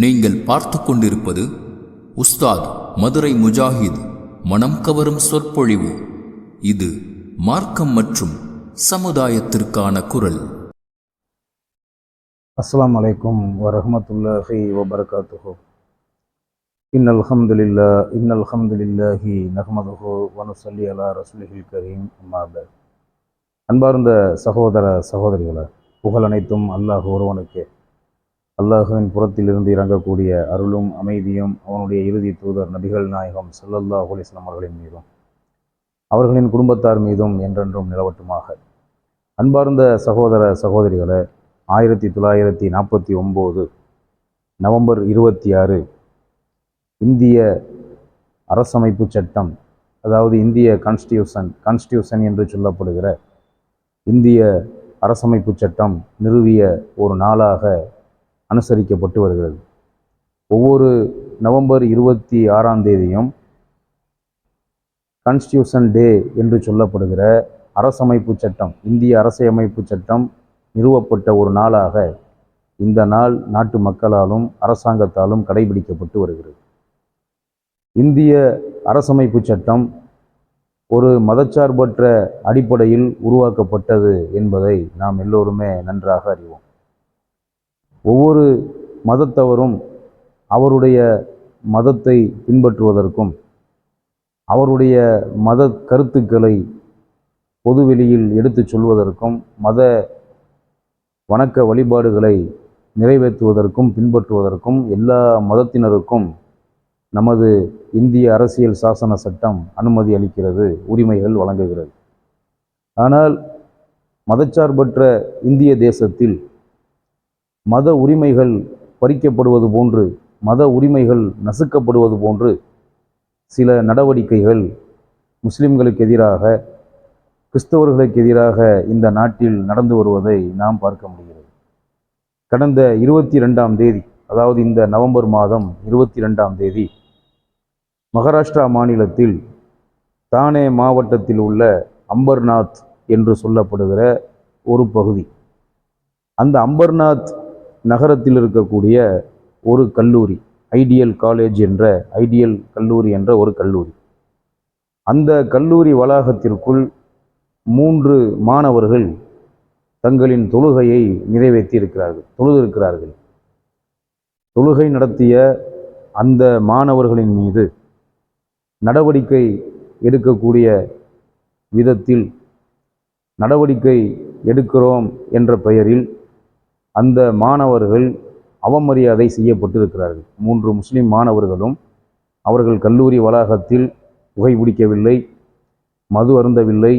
நீங்கள் பார்த்து கொண்டிருப்பது உஸ்தாத் மதுரை முஜாஹித் மனம் கவரும் சொற்பொழிவு. இது மார்க்கம் மற்றும் சமுதாயத்திற்கான குரல். அஸ்லாம் அலைக்கும் வரஹமத்துல்லாஹி வபரகாத்துஹு. இன்னல் ஹம்துலில்லா இன்னல் ஹம்துலில்லாஹி நஹமதுஹோ வனுசல்லி அலா ரசூலிஹில் கரீம். அம்மாபத் அன்பார்ந்த சகோதர சகோதரிகளை புகழ் அனைத்தும் அல்லாஹ் ஒருவனுக்கே. அல்லாஹுவின் புறத்திலிருந்து இறங்கக்கூடிய அருளும் அமைதியும் அவனுடைய இறுதி தூதர் நபிகள் நாயகம் சல்லல்லா அலைஹி அவர்களின் மீதும் அவர்களின் குடும்பத்தார் மீதும் என்றென்றும் நிலவட்டுமாக. அன்பார்ந்த சகோதர சகோதரிகளை ஆயிரத்தி தொள்ளாயிரத்தி நாற்பத்தி ஒம்பது நவம்பர் இருபத்தி ஆறு இந்திய அரசமைப்பு சட்டம் அதாவது இந்திய கான்ஸ்டியூஷன் கான்ஸ்டியூஷன் என்று சொல்லப்படுகிற இந்திய அரசமைப்பு சட்டம் நிறுவிய ஒரு நாளாக அனுசரிக்கப்பட்டு வருகிறது. ஒவ்வொரு நவம்பர் இருபத்தி ஆறாம் தேதியும் கான்ஸ்டியூஷன் டே என்று சொல்லப்படுகிற அரசமைப்பு சட்டம் இந்திய அரசியமைப்பு சட்டம் நிறுவப்பட்ட ஒரு நாளாக இந்த நாள் நாட்டு மக்களாலும் அரசாங்கத்தாலும் கடைபிடிக்கப்பட்டு வருகிறது. இந்திய அரசமைப்பு சட்டம் ஒரு மதச்சார்பற்ற அடிப்படையில் உருவாக்கப்பட்டது என்பதை நாம் எல்லோருமே நன்றாக அறிவோம். ஒவ்வொரு மதத்தவரும் அவருடைய மதத்தை பின்பற்றுவதற்கும் அவருடைய மத கருத்துக்களை பொதுவெளியில் எடுத்துச் சொல்வதற்கும் மத வணக்க வழிபாடுகளை நிறைவேற்றுவதற்கும் பின்பற்றுவதற்கும் எல்லா மதத்தினருக்கும் நமது இந்திய அரசியல் சாசன சட்டம் அனுமதி அளிக்கிறது உரிமைகள் வழங்குகிறது. ஆனால் மதச்சார்பற்ற இந்திய தேசத்தில் மத உரிமைகள் பறிக்கப்படுவது போன்று மத உரிமைகள் நசுக்கப்படுவது போன்று சில நடவடிக்கைகள் முஸ்லிம்களுக்கு எதிராக கிறிஸ்தவர்களுக்கு எதிராக இந்த நாட்டில் நடந்து வருவதை நாம் பார்க்க முடிகிறது. கடந்த இருபத்தி ரெண்டாம் தேதி அதாவது இந்த நவம்பர் மாதம் இருபத்தி ரெண்டாம் தேதி மகாராஷ்டிரா மாநிலத்தில் தானே மாவட்டத்தில் உள்ள அம்பர்நாத் என்று சொல்லப்படுகிற ஒரு பகுதி. அந்த அம்பர்நாத் நகரத்தில் இருக்கக்கூடிய ஒரு கல்லூரி ஐடியல் காலேஜ் என்ற ஐடியல் கல்லூரி என்ற ஒரு கல்லூரி. அந்த கல்லூரி வளாகத்திற்குள் மூன்று மாணவர்கள் தங்களின் தொழுகையை நிறைவேற்றி இருக்கிறார்கள் தொழுதிருக்கிறார்கள். தொழுகை நடத்திய அந்த மாணவர்களின் மீது நடவடிக்கை எடுக்கக்கூடிய விதத்தில் நடவடிக்கை எடுக்கிறோம் என்ற பெயரில் அந்த மாணவர்கள் அவமரியாதை செய்யப்பட்டிருக்கிறார்கள். மூன்று முஸ்லிம் மாணவர்களும் அவர்கள் கல்லூரி வளாகத்தில் புகைப்பிடிக்கவில்லை மது அருந்தவில்லை.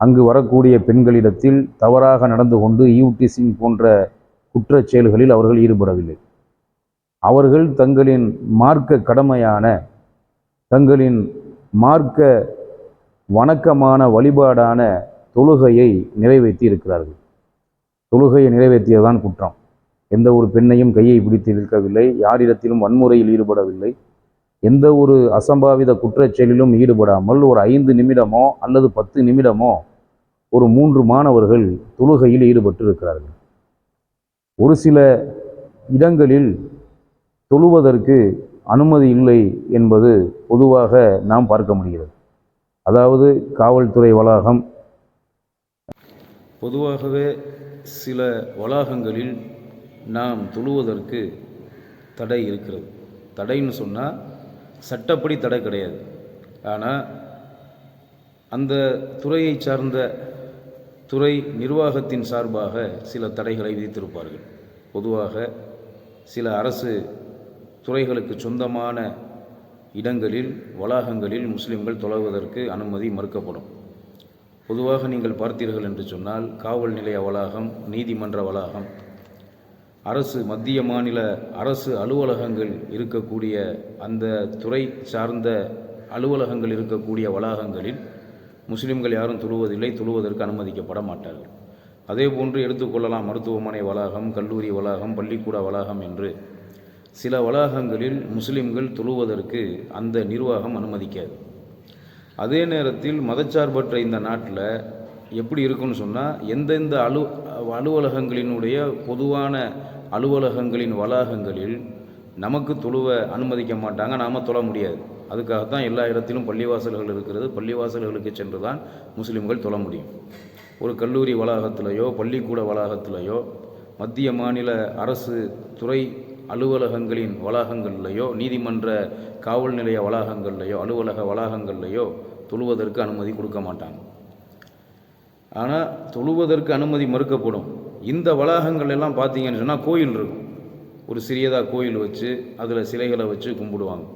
அங்கு வரக்கூடிய பெண்களிடத்தில் தவறாக நடந்து கொண்டு ஈவ்டிசிங் போன்ற குற்றச் செயல்களில் அவர்கள் ஈடுபடவில்லை. அவர்கள் தங்களின் மார்க்க கடமையான தங்களின் மார்க்க வணக்கமான வழிபாடான தொழுகையை நிறைவேற்றி இருக்கிறார்கள் தொழுகையை நிறைவேற்றியதுதான் குற்றம். எந்த ஒரு பெண்ணையும் கையை பிடித்து இழுக்கவில்லை யாரிடத்திலும் வன்முறையில் ஈடுபடவில்லை. எந்த ஒரு அசம்பாவித குற்றச்செயலிலும் ஈடுபடாமல் ஒரு ஐந்து நிமிடமோ அல்லது பத்து நிமிடமோ ஒரு மூன்று மாணவர்கள் தொழுகையில் ஈடுபட்டு இருக்கிறார்கள் ஒரு சில இடங்களில் தொழுவதற்கு அனுமதி இல்லை என்பது பொதுவாக நாம் பார்க்க முடிகிறது. அதாவது காவல்துறை வளாகம் பொதுவாகவே சில வளாகங்களில் நாம் தொழுவதற்கு தடை இருக்கிறது. தடைன்னு சொன்னால் சட்டப்படி தடை கிடையாது. ஆனால் அந்த துறையை சார்ந்த துறை நிர்வாகத்தின் சார்பாக சில தடைகளை விதித்திருப்பார்கள். பொதுவாக சில அரசு துறைகளுக்கு சொந்தமான இடங்களில் வளாகங்களில் முஸ்லிம்கள் தொழுவதற்கு அனுமதி மறுக்கப்படும். பொதுவாக நீங்கள் பார்த்தீர்கள் என்று சொன்னால் காவல் நிலைய வளாகம் நீதிமன்ற வளாகம் அரசு மத்திய மாநில அரசு அலுவலகங்கள் இருக்கக்கூடிய அந்த துறை சார்ந்த அலுவலகங்கள் இருக்கக்கூடிய வளாகங்களில் முஸ்லிம்கள் யாரும் துழுவதில்லை துழுவதற்கு அனுமதிக்கப்பட மாட்டார்கள். அதே போன்று எடுத்துக்கொள்ளலாம் மருத்துவமனை வளாகம் கல்லூரி வளாகம் பள்ளிக்கூட வளாகம் என்று. சில வளாகங்களில் முஸ்லிம்கள் துழுவதற்கு அந்த நிர்வாகம் அனுமதிக்காது. அதே நேரத்தில் மதச்சார்பற்ற இந்த நாட்டில் எப்படி இருக்குன்னு சொன்னால் எந்தெந்த அலு அலுவலகங்களினுடைய பொதுவான அலுவலகங்களின் வளாகங்களில் நமக்கு தொழுவ அனுமதிக்க மாட்டாங்க நாம் தொழ முடியாது. அதுக்காகத்தான் எல்லா இடத்திலும் பள்ளிவாசல்கள் இருக்கிறது. பள்ளிவாசல்களுக்கு சென்று தான் முஸ்லீம்கள் தொழ முடியும். ஒரு கல்லூரி வளாகத்திலேயோ பள்ளிக்கூட வளாகத்திலேயோ மத்திய மாநில அரசு துறை அலுவலகங்களின் வளாகங்கள்லையோ நீதிமன்ற காவல் நிலைய வளாகங்கள்லையோ அலுவலக வளாகங்கள்லையோ தொழுவதற்கு அனுமதி கொடுக்க மாட்டாங்க. ஆனால் தொழுவதற்கு அனுமதி மறுக்கப்படும். இந்த வளாகங்கள் எல்லாம் பார்த்தீங்கன்னு சொன்னால் கோயில் இருக்கும். ஒரு சிறியதாக கோயில் வச்சு அதில் சிலைகளை வச்சு கும்பிடுவாங்க.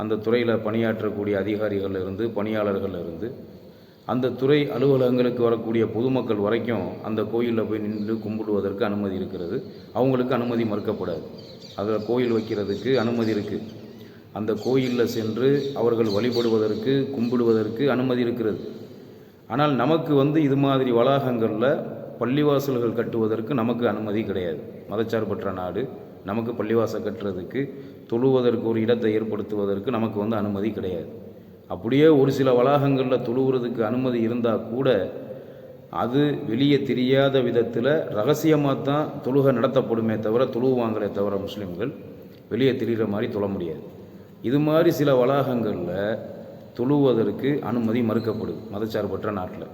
அந்த துறையில் பணியாற்றக்கூடிய அதிகாரிகள் இருந்து பணியாளர்கள் இருந்து அந்த துறை அலுவலகங்களுக்கு வரக்கூடிய பொதுமக்கள் வரைக்கும் அந்த கோயிலில் போய் நின்று கும்பிடுவதற்கு அனுமதி இருக்கிறது. அவங்களுக்கு அனுமதி மறுக்கப்படாது. அதில் கோயில் வைக்கிறதுக்கு அனுமதி இருக்குது அந்த கோயிலில் சென்று அவர்கள் வழிபடுவதற்கு கும்பிடுவதற்கு அனுமதி இருக்கிறது. ஆனால் நமக்கு வந்து இது மாதிரி வளாகங்களில் பள்ளிவாசல்கள் கட்டுவதற்கு நமக்கு அனுமதி கிடையாது. மதச்சார்பற்ற நாடு. நமக்கு பள்ளிவாசல் கட்டுறதுக்கு தொழுவதற்கு ஒரு இடத்தை ஏற்படுத்துவதற்கு நமக்கு வந்து அனுமதி கிடையாது. அப்படியே ஒரு சில வளாகங்களில் துழுவுறதுக்கு அனுமதி இருந்தால் கூட அது வெளியே தெரியாத விதத்தில் ரகசியமாக தான் தொழுகை நடத்தப்படுமே தவிர தொழுவாங்களே தவிர முஸ்லீம்கள் வெளியே தெரிகிற மாதிரி தொழ முடியாது. இது மாதிரி சில வளாகங்களில் தொழுவதற்கு அனுமதி மறுக்கப்படுது மதச்சார்பற்ற நாட்டில்.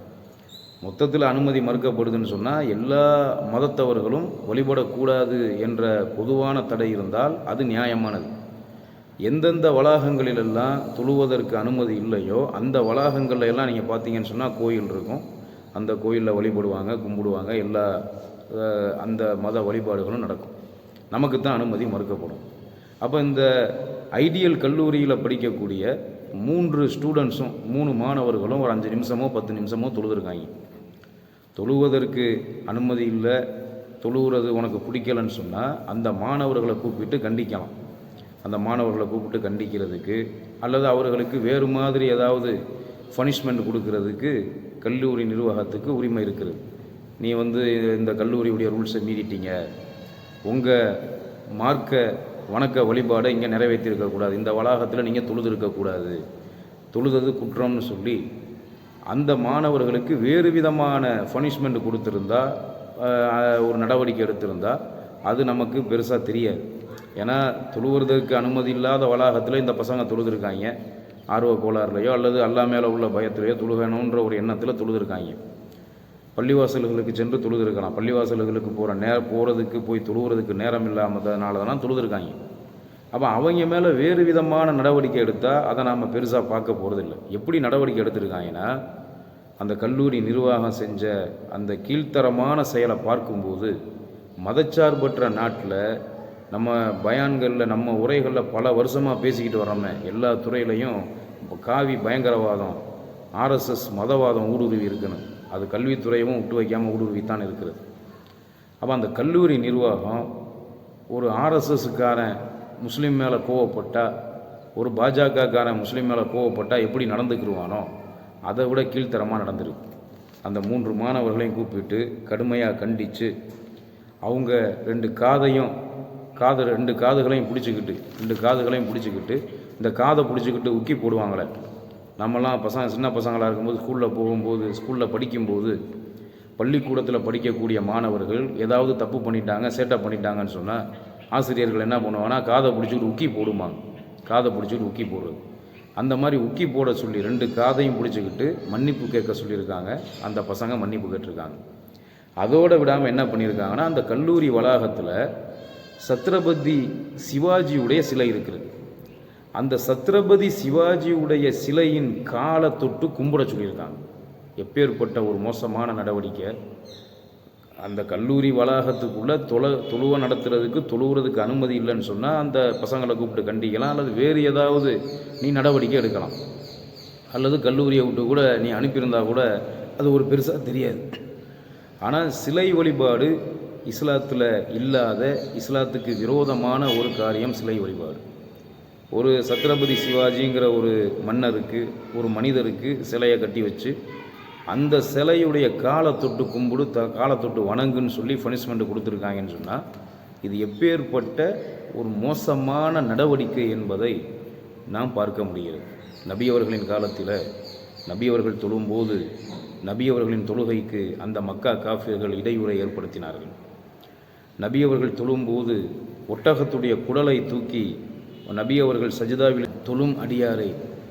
மொத்தத்தில் அனுமதி மறுக்கப்படுதுன்னு சொன்னால் எல்லா மதத்தவர்களும் வழிபடக்கூடாது என்ற பொதுவான தடை இருந்தால் அது நியாயமானது. எந்தெந்த வளாகங்களிலெல்லாம் தொழுவதற்கு அனுமதி இல்லையோ அந்த வளாகங்களில் எல்லாம் நீங்கள் பார்த்தீங்கன்னு சொன்னால் கோயில் இருக்கும். அந்த கோயிலில் வழிபடுவாங்க கும்பிடுவாங்க. எல்லா அந்த மத வழிபாடுகளும் நடக்கும். நமக்கு தான் அனுமதி மறுக்கப்படும். அப்போ இந்த ஐடியல் கல்லூரியில் படிக்கக்கூடிய மூன்று ஸ்டூடெண்ட்ஸும் மூணு மாணவர்களும் ஒரு அஞ்சு நிமிஷமோ பத்து நிமிஷமோ தொழுதுருக்காங்க. தொழுவதற்கு அனுமதி இல்லை தொழுவுறது உனக்கு பிடிக்கலன்னு சொன்னால் அந்த மாணவர்களை கூப்பிட்டு கண்டிக்கலாம். அந்த மாணவர்களை கூப்பிட்டு கண்டிக்கிறதுக்கு அல்லது அவர்களுக்கு வேறு மாதிரி ஏதாவது பனிஷ்மெண்ட் கொடுக்கறதுக்கு கல்லூரி நிர்வாகத்துக்கு உரிமை இருக்குது நீ வந்து இந்த கல்லூரியுடைய ரூல்ஸை மீறிட்டீங்க. உங்கள் மார்க்க வணக்க வழிபாடை இங்கே நிறைவேற்றிருக்கக்கூடாது இந்த வளாகத்தில் நீங்கள் தொழுது தொழுதது குற்றம்னு சொல்லி அந்த மாணவர்களுக்கு வேறு விதமான பனிஷ்மெண்ட் கொடுத்துருந்தா ஒரு நடவடிக்கை எடுத்திருந்தா அது நமக்கு பெருசாக தெரியாது. ஏன்னா தொழுவுறதுக்கு அனுமதி இல்லாத வளாகத்தில் இந்த பசங்க தொழுதுருக்காங்க. ஆர்வ கோளாறுலையோ அல்லது அல்லா மேலே உள்ள பயத்திலையோ தொழுகணுன்ற ஒரு எண்ணத்தில் தொழுதுருக்காங்க. பள்ளிவாசல்களுக்கு சென்று தொழுதுருக்கலாம். பள்ளிவாசல்களுக்கு போகிற நே போகிறதுக்கு போய் துழுவுறதுக்கு நேரம் இல்லாமதனால தான் தொழுதுருக்காங்க. அப்போ அவங்க மேலே வேறு விதமான நடவடிக்கை எடுத்தால் அதை நாம் பெருசாக பார்க்க போகிறதில்ல எப்படி நடவடிக்கை எடுத்திருக்காங்கன்னா அந்த கல்லூரி நிர்வாகம் செஞ்ச அந்த கீழ்த்தரமான செயலை பார்க்கும்போது மதச்சார்பற்ற நாட்டில் நம்ம பயான்களில் நம்ம உரைகளில் பல வருஷமாக பேசிக்கிட்டு வர்றோமே எல்லா துறையிலையும் இப்போ காவி பயங்கரவாதம் ஆர்எஸ்எஸ் மதவாதம் ஊடுருவி இருக்குன்னு. அது கல்வித்துறையும் விட்டு வைக்காமல் ஊடுருவித்தான் இருக்கிறது. அப்போ அந்த கல்லூரி நிர்வாகம் ஒரு ஆர்எஸ்எஸ்காரன் முஸ்லீம் மேலே கோவப்பட்டால் ஒரு பாஜகக்காரன் முஸ்லீம் மேலே கோவப்பட்டால் எப்படி நடந்துக்கிருவானோ அதை விட கீழ்த்தரமாக நடந்திருக்கு. அந்த மூன்று மாணவர்களையும் கூப்பிட்டு கடுமையாக கண்டித்து அவங்க ரெண்டு காதையும் காது ரெண்டு காதுகளையும் பிடிச்சிக்கிட்டு ரெண்டு காதுகளையும் பிடிச்சிக்கிட்டு இந்த காதை பிடிச்சிக்கிட்டு உக்கி போடுவாங்களே. நம்மலாம் பசங்க சின்ன பசங்களாக இருக்கும்போது ஸ்கூலில் போகும்போது ஸ்கூலில் படிக்கும்போது பள்ளிக்கூடத்தில் படிக்கக்கூடிய மாணவர்கள் ஏதாவது தப்பு பண்ணிட்டாங்க சேட்டை பண்ணிட்டாங்கன்னு சொன்னால் ஆசிரியர்கள் என்ன பண்ணுவாங்கன்னா காதை பிடிச்சிக்கிட்டு உக்கி போடுவாங்க காதை பிடிச்சிக்கிட்டு உக்கி போடுறது. அந்த மாதிரி உக்கி போட சொல்லி ரெண்டு காதையும் பிடிச்சிக்கிட்டு மன்னிப்பு கேட்க சொல்லியிருக்காங்க. அந்த பசங்க மன்னிப்பு கேட்டிருக்காங்க. அதோடு விடாமல் என்ன பண்ணியிருக்காங்கன்னா அந்த கல்லூரி வளாகத்தில் சத்ரபதி சிவாஜியுடைய சிலை இருக்கிறது. அந்த சத்ரபதி சிவாஜியுடைய சிலையின் காலை தொட்டு கும்பிட சொல்லியிருக்காங்க. எப்பேற்பட்ட ஒரு மோசமான நடவடிக்கை. அந்த கல்லூரி வளாகத்துக்குள்ளே தொழ தொழுவை நடத்துறதுக்கு தொழுவுறதுக்கு அனுமதி இல்லைன்னு சொன்னால் அந்த பசங்களை கூப்பிட்டு கண்டிக்கலாம் அல்லது வேறு ஏதாவது நீ நடவடிக்கை எடுக்கலாம். அல்லது கல்லூரியை விட்டு கூட நீ அனுப்பியிருந்தா கூட அது ஒரு பெருசாக தெரியாது. ஆனால் சிலை வழிபாடு இஸ்லாத்தில் இல்லாத இஸ்லாத்துக்கு விரோதமான ஒரு காரியம் சிலை வழிபாடு. ஒரு சத்ரபதி சிவாஜிங்கிற ஒரு மன்னருக்கு ஒரு மனிதருக்கு சிலையை கட்டி வச்சு அந்த சிலையுடைய காலை தொட்டு கும்பிடு த காலை தொட்டு வணங்குன்னு சொல்லி பனிஷ்மெண்ட் கொடுத்துருக்காங்கன்னு சொன்னால் இது எப்பேற்பட்ட ஒரு மோசமான நடவடிக்கை என்பதை நாம் பார்க்க முடிகிறது. நபியவர்களின் காலத்தில் நபியவர்கள் தொழும்போது நபியவர்களின் தொழுகைக்கு அந்த மக்கா காஃபியர்கள் இடையூறை ஏற்படுத்தினார்கள். நபி அவர்கள் தொழும்போது ஒட்டகத்துடைய குடலை தூக்கி நபி அவர்கள் சஜிதாவில் தொழும் அடியாரை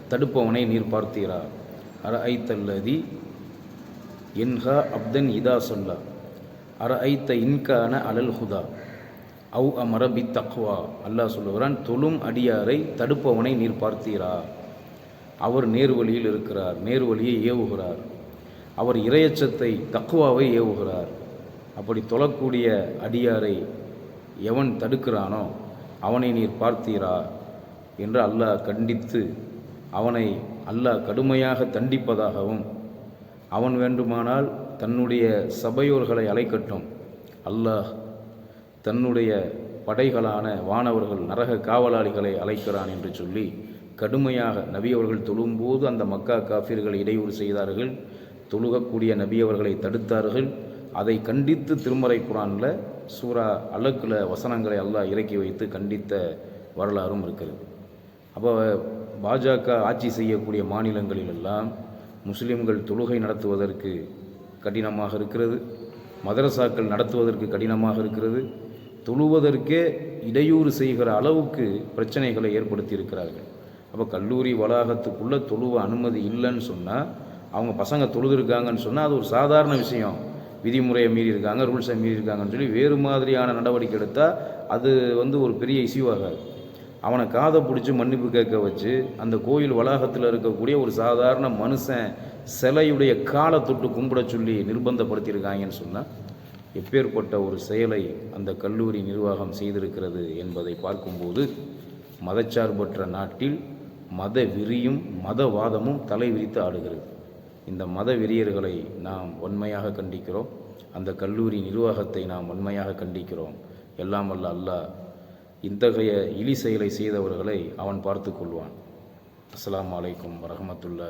தடுப்பவனை நீர் பார்த்தீரா? அர ஐத்தல்லதி என்ஹா அப்தன் இதா சொல்லா அர ஐத்த இன்கான அலல் ஹுதா. அவு அமர பி தக்வா. அல்லாஹ் சொல்லுகிறான் தொழும் அடியாரை தடுப்பவனை நீர் பார்த்தீரா? அவர் நேர்வழியில் இருக்கிறார் நேர்வழியை ஏவுகிறார். அவர் இரையச்சத்தை தக்குவாவை ஏவுகிறார். அப்படி தொழக்கூடிய அடியாரை எவன் தடுக்கிறானோ அவனை நீர் பார்த்தீரா என்று அல்லாஹ் கண்டித்து அவனை அல்லாஹ் கடுமையாக தண்டிப்பதாகவும் அவன் வேண்டுமானால் தன்னுடைய சபையோர்களை அலைக்கட்டும் அல்லாஹ் தன்னுடைய படைகளான வானவர்கள் நரக காவலாளிகளை அழைக்கிறான் என்று சொல்லி கடுமையாக நபி அவர்கள் தொழும்போது அந்த மக்கா காஃபிர்களை இடையூறு செய்தார்கள். தொழுகக்கூடிய நபி அவர்களை தடுத்தார்கள். அதை கண்டித்து திருமறை குரானில் சூரா அலக்கில் வசனங்களை அல்லாஹ் இறக்கி வைத்து கண்டித்த வரலாறும் இருக்கிறது அப்போ பாஜக ஆட்சி செய்யக்கூடிய மாநிலங்களிலெல்லாம் முஸ்லிம்கள் தொழுகை நடத்துவதற்கு கடினமாக இருக்கிறது மதரசாக்கள் நடத்துவதற்கு கடினமாக இருக்கிறது தொழுவதற்கே இடையூறு செய்கிற அளவுக்கு பிரச்சனைகளை ஏற்படுத்தி இருக்கிறார்கள் அப்போ கல்லூரி வளாகத்துக்குள்ளே தொழுவ அனுமதி இல்லைன்னு சொன்னால் அவங்க பசங்க தொழுதுருக்காங்கன்னு சொன்னால் அது ஒரு சாதாரண விஷயம். விதிமுறையை மீறி இருக்காங்க ரூல்ஸை மீறி இருக்காங்கன்னு சொல்லி வேறு மாதிரியான நடவடிக்கை எடுத்தால் அது வந்து ஒரு பெரிய இஷ்யூ ஆகாது. அவனை காதை பிடிச்சி மன்னிப்பு கேட்க வச்சு அந்த கோயில் வளாகத்தில் இருக்கக்கூடிய ஒரு சாதாரண மனுஷன் சிலையுடைய காலை தொட்டு கும்பிட சொல்லி நிர்பந்தப்படுத்தியிருக்காங்கன்னு சொன்னால் எப்பேற்பட்ட ஒரு செயலை அந்த கல்லூரி நிர்வாகம் செய்திருக்கிறது என்பதை பார்க்கும்போது மதச்சார்பற்ற நாட்டில் மத விரியும் மதவாதமும் தலை விரித்து ஆடுகிறது. இந்த மத வெறியர்களை நாம் வன்மையாக கண்டிக்கிறோம். அந்த கல்லூரி நிர்வாகத்தை நாம் வன்மையாக கண்டிக்கிறோம். எல்லாம் வல்ல அல்லாஹ் இத்தகைய இழி செயலை செய்தவர்களை அவன் பார்த்து கொள்வான். அஸ்லாம் வலைக்கம் வரமத்துல்லா